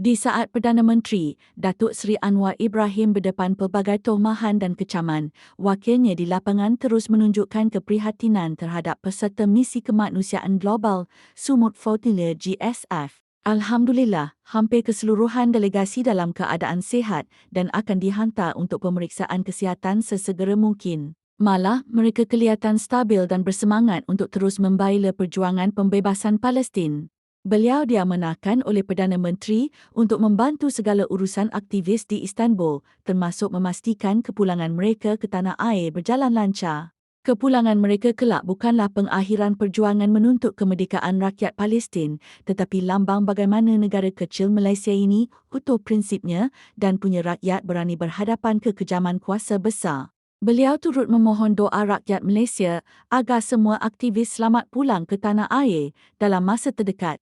Di saat Perdana Menteri Datuk Seri Anwar Ibrahim berdepan pelbagai tohmahan dan kecaman, wakilnya di lapangan terus menunjukkan keprihatinan terhadap peserta misi kemanusiaan global Sumut Flotilla GSF. Alhamdulillah, hampir keseluruhan delegasi dalam keadaan sihat dan akan dihantar untuk pemeriksaan kesihatan sesegera mungkin. Malah, mereka kelihatan stabil dan bersemangat untuk terus membela perjuangan pembebasan Palestin. Beliau diamanahkan oleh Perdana Menteri untuk membantu segala urusan aktivis di Istanbul termasuk memastikan kepulangan mereka ke tanah air berjalan lancar. Kepulangan mereka kelak bukanlah pengakhiran perjuangan menuntut kemerdekaan rakyat Palestin tetapi lambang bagaimana negara kecil Malaysia ini utuh prinsipnya dan punya rakyat berani berhadapan ke kejaman kuasa besar. Beliau turut memohon doa rakyat Malaysia agar semua aktivis selamat pulang ke tanah air dalam masa terdekat.